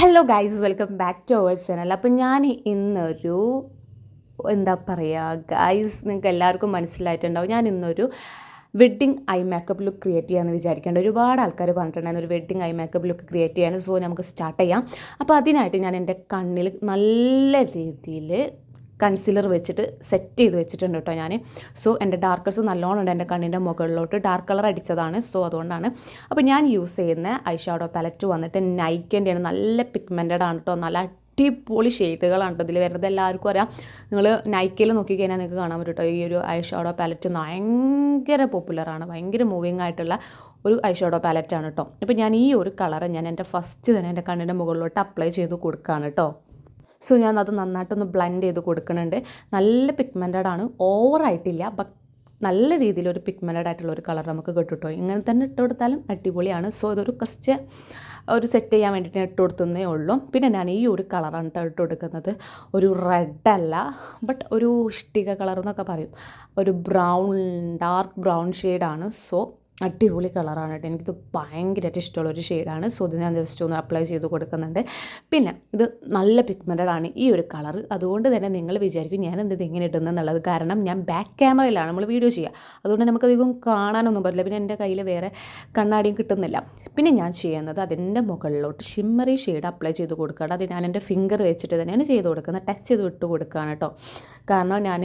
Hello guys welcome back to our channel അപ്പം ഞാൻ ഇന്നൊരു എന്താ പറയുക ഗൈസ് നിങ്ങൾക്ക് എല്ലാവർക്കും മനസ്സിലായിട്ടുണ്ടാവും. ഞാൻ ഇന്നൊരു wedding eye makeup look create ചെയ്യാമെന്ന് വിചാരിക്കേണ്ട. ഒരുപാട് ആൾക്കാർ പറഞ്ഞിട്ടുണ്ടായിരുന്നു ഒരു wedding eye makeup look create ചെയ്യാൻ. സോ നമുക്ക് സ്റ്റാർട്ട് ചെയ്യാം. അപ്പോൾ അതിനായിട്ട് ഞാൻ എന്റെ കണ്ണിൽ നല്ല രീതിയിൽ കൺസീലർ വെച്ചിട്ട് സെറ്റ് ചെയ്ത് വെച്ചിട്ടുണ്ട് കേട്ടോ ഞാൻ സോ എന്റെ ഡാർക്കേഴ്സ് നല്ലോണം ഉണ്ട് എന്റെ കണ്ണിന്റെ മുകളിലോട്ട്. Dark colour അടിച്ചതാണ്. സോ അതുകൊണ്ടാണ്. അപ്പോൾ ഞാൻ യൂസ് ചെയ്യുന്ന ഐ ഷാഡോ പാലറ്റ് വന്നിട്ട് നൈക്കിന്റെയാണ് നല്ല പിഗ്മെന്റഡ് ആണ് കേട്ടോ നല്ല അടിപൊളി ഷെയ്ഡുകളാണ് കേട്ടോ ഇതിൽ വരുന്നത്. എല്ലാവർക്കും അറിയാം. നിങ്ങൾ നൈക്കയിൽ നോക്കിക്കഴിഞ്ഞാൽ നിങ്ങൾക്ക് കാണാൻ പറ്റും കേട്ടോ ഈ ഒരു ഐ ഷാഡോ പാലറ്റ് ഭയങ്കര പോപ്പുലറാണ് ഭയങ്കര മൂവിങ് ആയിട്ടുള്ള ഒരു ഐ ഷാഡോ പാലറ്റാണ് കേട്ടോ അപ്പോൾ ഞാൻ ഈ ഒരു കളർ ഞാൻ എന്റെ ഫസ്റ്റ് തന്നെ എന്റെ കണ്ണിന്റെ മുകളിലോട്ട് അപ്ലൈ ചെയ്ത് കൊടുക്കുകയാണ് കേട്ടോ സോ ഞാൻ അത് നന്നായിട്ടൊന്ന് ബ്ലെൻഡ് ചെയ്ത് കൊടുക്കുന്നുണ്ട്. നല്ല പിഗ്മെന്റഡ് ആണ്. ഓവറായിട്ടില്ല ബട്ട് നല്ല രീതിയിലൊരു പിഗ്മെന്റഡ് ആയിട്ടുള്ള ഒരു കളർ നമുക്ക് കിട്ടും കേട്ടോ ഇങ്ങനെ തന്നെ ഇട്ട് കൊടുത്താലും അടിപൊളിയാണ്. സോ ഇതൊരു കുറച്ച് ഒരു സെറ്റ് ചെയ്യാൻ വേണ്ടിയിട്ട് ഇട്ട് കൊടുത്തതേ ഉള്ളൂ. പിന്നെ ഞാൻ ഈ ഒരു കളറാണ് ഇട്ട് കൊടുക്കുന്നത്. ഒരു റെഡ് അല്ല ബട്ട് ഒരു ഇഷ്ടിക കളർ എന്നൊക്കെ പറയും. ഒരു ബ്രൗൺ ഡാർക്ക് ബ്രൗൺ ഷെയ്ഡാണ് സോ അടിപൊളി കളറാണ് കേട്ടോ. എനിക്കിത് ഭയങ്കരമായിട്ട് ഇഷ്ടമുള്ള ഒരു ഷെയ്ഡാണ്. സോ ഇത് ഞാൻ ജസ്റ്റ് ഒന്ന് അപ്ലൈ ചെയ്ത് കൊടുക്കുന്നുണ്ട്. പിന്നെ ഇത് നല്ല പിഗ്മെന്റഡ് ആണ് ഈ ഒരു കളർ. അതുകൊണ്ട് തന്നെ നിങ്ങൾ വിചാരിക്കും ഞാൻ എന്ത് ഇങ്ങനെ ഇടുന്നെന്നുള്ളത് കാരണം ഞാൻ ബാക്ക് ക്യാമറയിലാണ് നമ്മൾ വീഡിയോ ചെയ്യുക. അതുകൊണ്ട് നമുക്കധികം കാണാനൊന്നും പറ്റില്ല. പിന്നെ എന്റെ കയ്യിൽ വേറെ കണ്ണാടിയും കിട്ടുന്നില്ല. പിന്നെ ഞാൻ ചെയ്യുന്നത് അതിന്റെ മുകളിലോട്ട് ഷിമ്മറി ഷെയ്ഡ് അപ്ലൈ ചെയ്ത് കൊടുക്കുകയാണ്. അത് ഞാൻ എന്റെ ഫിംഗർ വെച്ചിട്ട് തന്നെയാണ് ചെയ്ത് കൊടുക്കുന്നത്. ടച്ച് ചെയ്ത് വിട്ട് കൊടുക്കുകയാണ് കേട്ടോ. കാരണം ഞാൻ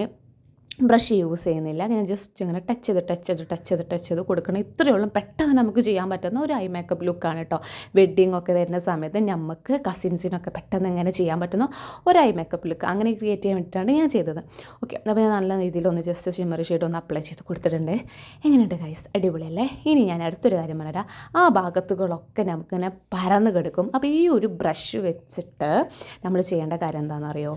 ബ്രഷ് യൂസ് ചെയ്യുന്നില്ല. ഇങ്ങനെ ജസ്റ്റ് ഇങ്ങനെ ടച്ച് ചെയ്ത് ടച്ച് ചെയ്ത് ടച്ച് ചെയ്ത് ടച്ച് ചെയ്ത് കൊടുക്കണം. ഇത്രയേ ഉള്ളൂ. പെട്ടെന്ന് നമുക്ക് ചെയ്യാൻ പറ്റുന്ന ഒരു ഐ മേക്കപ്പ് ലുക്കാണ് കേട്ടോ വെഡ്ഡിങ് ഒക്കെ വരുന്ന സമയത്ത് നമുക്ക് കസിൻസിനൊക്കെ പെട്ടെന്ന് ഇങ്ങനെ ചെയ്യാൻ പറ്റുന്ന? ഒരു ഐ മേക്കപ്പ് ലുക്ക് അങ്ങനെ ക്രിയേറ്റ് ചെയ്യാൻ വേണ്ടിയിട്ടാണ് ഞാൻ ചെയ്തത്. ഓക്കെ അപ്പോൾ ഞാൻ നല്ല രീതിയിൽ ഒന്ന് ജസ്റ്റ് ഷിമ്മറി ഷെയ്ഡ് ഒന്ന് അപ്ലൈ ചെയ്ത് കൊടുത്തിട്ടുണ്ട്. എങ്ങനെയുണ്ട് ഗൈസ് അടിപൊളിയല്ലേ? ഇനി ഞാൻ അടുത്തൊരു കാര്യം പറഞ്ഞുതരാം. ആ ഭാഗത്തുകളൊക്കെ നമുക്കിങ്ങനെ പരന്ന് കിടക്കും. അപ്പോൾ ഈ ഒരു ബ്രഷ് വെച്ചിട്ട് നമ്മൾ ചെയ്യേണ്ട കാര്യം എന്താണെന്നറിയോ?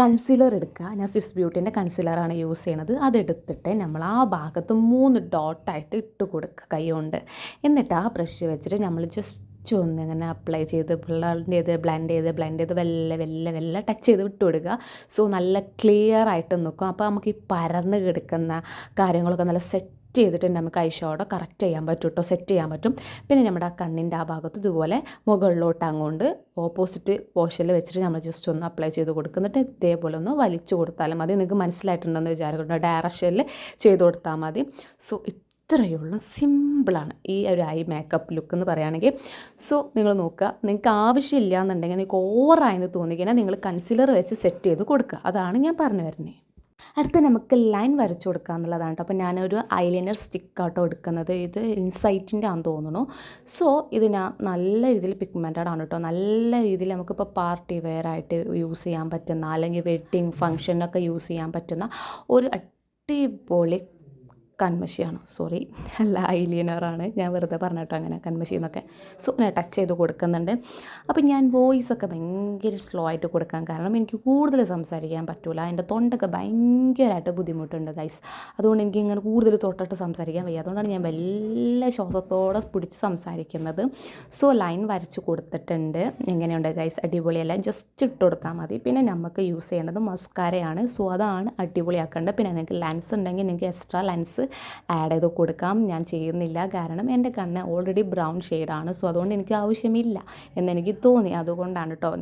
കൺസീലർ എടുക്കുക. ഞാൻ സ്വിസ് ബ്യൂട്ടിന്റെ കൺസീലറാണ് യൂസ് ചെയ്യണത് അതെടുത്തിട്ട് നമ്മൾ ആ ഭാഗത്ത് മൂന്ന് ഡോട്ടായിട്ട് ഇട്ട് കൊടുക്കുക കൈ കൊണ്ട് എന്നിട്ട് ആ ബ്രഷ് വെച്ചിട്ട് നമ്മൾ ജസ്റ്റ് ഒന്ന് ഇങ്ങനെ അപ്ലൈ ചെയ്ത് ബ്ലണ്ട് ചെയ്ത് ബ്ലെൻഡ് ചെയ്ത് ബ്ലെൻഡ് ചെയ്ത് വെല്ല വെല്ല വെല്ല ടച്ച് ചെയ്ത് വിട്ട് കൊടുക്കുക. സോ നല്ല ക്ലിയർ ആയിട്ട് നിൽക്കും. അപ്പോൾ നമുക്ക് ഈ പരന്ന് കിടക്കുന്ന കാര്യങ്ങളൊക്കെ നല്ല സെറ്റ് ചെയ്തിട്ട് നമുക്ക് ഐ ഷോഡോ കറക്റ്റ് ചെയ്യാൻ പറ്റും കേട്ടോ സെറ്റ് ചെയ്യാൻ പറ്റും. പിന്നെ നമ്മുടെ ആ കണ്ണിന്റെ ആ ഭാഗത്ത് ഇതുപോലെ മുകളിലോട്ട് അങ്ങോട്ട് ഓപ്പോസിറ്റ് പോഷനിൽ വെച്ചിട്ട് നമ്മൾ ജസ്റ്റ് ഒന്ന് അപ്ലൈ ചെയ്ത് കൊടുക്കുന്നിട്ട് ഇതേപോലെ ഒന്ന് വലിച്ചു കൊടുത്താലും മതി. നിങ്ങൾക്ക് മനസ്സിലായിട്ടുണ്ടെന്ന് വിചാരിക്കുന്നു ഡയറക്ഷനിൽ ചെയ്ത് കൊടുത്താൽ മതി. സോ ഇത്രയേ ഉള്ളൂ സിമ്പിളാണ് ഈ ഒരു ഐ മേക്കപ്പ് ലുക്ക് എന്ന് പറയുകയാണെങ്കിൽ. സോ നിങ്ങൾ നോക്കുക. നിങ്ങൾക്ക് ആവശ്യമില്ല എന്നുണ്ടെങ്കിൽ നിങ്ങൾക്ക് ഓവറായെന്ന് തോന്നിക്കഴിഞ്ഞാൽ നിങ്ങൾ കൺസിലർ വെച്ച് സെറ്റ് ചെയ്ത് കൊടുക്കുക. അതാണ് ഞാൻ പറഞ്ഞു വരുന്നത് അടുത്ത നമുക്ക് ലൈൻ വരച്ചു കൊടുക്കുക എന്നുള്ളതാണ് കേട്ടോ. അപ്പോൾ ഞാനൊരു ഐലൈനർ സ്റ്റിക്കാട്ടോ എടുക്കുന്നത്. ഇത് ഇൻസൈറ്റിന്റെ ആണെന്ന് തോന്നുന്നു. സോ ഇത് ഞാൻ നല്ല രീതിയിൽ പിഗ്മെന്റഡ് ആണ് കേട്ടോ. നല്ല രീതിയിൽ നമുക്കിപ്പോൾ പാർട്ടി വെയർ ആയിട്ട് യൂസ് ചെയ്യാൻ പറ്റുന്ന അല്ലെങ്കിൽ വെഡ്ഡിങ് ഫംഗ്ഷനൊക്കെ യൂസ് ചെയ്യാൻ പറ്റുന്ന ഒരു അടിപൊളി കൺമഷിയാണ്. സോറി അല്ല ഞാൻ വെറുതെ പറഞ്ഞിട്ടോ അങ്ങനെ കൺമഷി എന്നൊക്കെ. സോ ഞാൻ ടച്ച് ചെയ്ത് കൊടുക്കുന്നുണ്ട്. അപ്പോൾ ഞാൻ വോയിസ് ഒക്കെ ഭയങ്കര സ്ലോ ആയിട്ട് കൊടുക്കാൻ കാരണം എനിക്ക് കൂടുതൽ സംസാരിക്കാൻ പറ്റൂല. എന്റെ തൊണ്ടൊക്കെ ഭയങ്കരമായിട്ട് ബുദ്ധിമുട്ടുണ്ട് ഗൈസ് അതുകൊണ്ട് എനിക്ക് ഇങ്ങനെ കൂടുതൽ തൊട്ടിട്ട് സംസാരിക്കാൻ വയ്യ. അതുകൊണ്ടാണ് ഞാൻ വലിയ ശ്വാസത്തോടെ പിടിച്ച് സംസാരിക്കുന്നത്. സോ ലൈൻ വരച്ച് കൊടുത്തിട്ടുണ്ട്. എങ്ങനെയുണ്ട് ഗൈസ് അടിപൊളിയല്ല? ജസ്റ്റ് ഇട്ട് കൊടുത്താൽ മതി. പിന്നെ നമുക്ക് യൂസ് ചെയ്യേണ്ടത് മസ്കാരയാണ് സോ അതാണ് അടിപൊളിയാക്കേണ്ടത്. പിന്നെ നിങ്ങൾക്ക് ലെൻസ് ഉണ്ടെങ്കിൽ നിങ്ങൾക്ക് എക്സ്ട്രാ ലെൻസ് ആഡ് ചെയ്ത് കൊടുക്കാം. ഞാൻ ചെയ്യുന്നില്ല. കാരണം എന്റെ കണ്ണ് ഓൾറെഡി ബ്രൗൺ ഷെയ്ഡാണ് സോ അതുകൊണ്ട് എനിക്ക് ആവശ്യമില്ല എന്നെനിക്ക് തോന്നി. അതുകൊണ്ടാണ് കേട്ടോ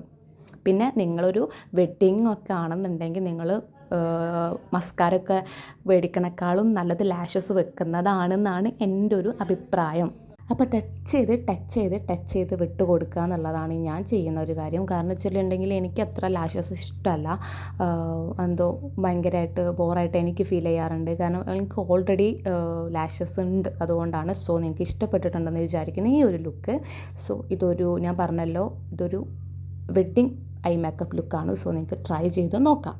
പിന്നെ നിങ്ങളൊരു വെഡ്ഡിങ് ഒക്കെ ആണെന്നുണ്ടെങ്കിൽ നിങ്ങൾ മസ്കാരൊക്കെ മേടിക്കണേക്കാളും നല്ലത് ലാഷസ് വെക്കുന്നതാണെന്നാണ് എന്റെ ഒരു അഭിപ്രായം. അപ്പോൾ ടച്ച് ചെയ്ത് ടച്ച് ചെയ്ത് ടച്ച് ചെയ്ത് വിട്ട് കൊടുക്കുക എന്നുള്ളതാണ് ഞാൻ ചെയ്യുന്ന ഒരു കാര്യം. കാരണം വെച്ചിട്ടുണ്ടെങ്കിൽ എനിക്ക് അത്ര ലാഷസ് ഇഷ്ടമല്ല. എന്തോ ഭയങ്കരമായിട്ട് ബോറായിട്ട് എനിക്ക് ഫീൽ ചെയ്യാറുണ്ട്. കാരണം എനിക്ക് ഓൾറെഡി ലാഷസ് ഉണ്ട് അതുകൊണ്ടാണ്. സോ നിങ്ങൾക്ക് ഇഷ്ടപ്പെട്ടിട്ടുണ്ടെന്ന് വിചാരിക്കുന്ന ഈ ഒരു ലുക്ക് സോ ഇതൊരു ഞാൻ പറഞ്ഞല്ലോ ഇതൊരു വെഡ്ഡിങ് ഐ മേക്കപ്പ് ലുക്കാണ് സോ നിങ്ങൾക്ക് ട്രൈ ചെയ്ത് നോക്കാം.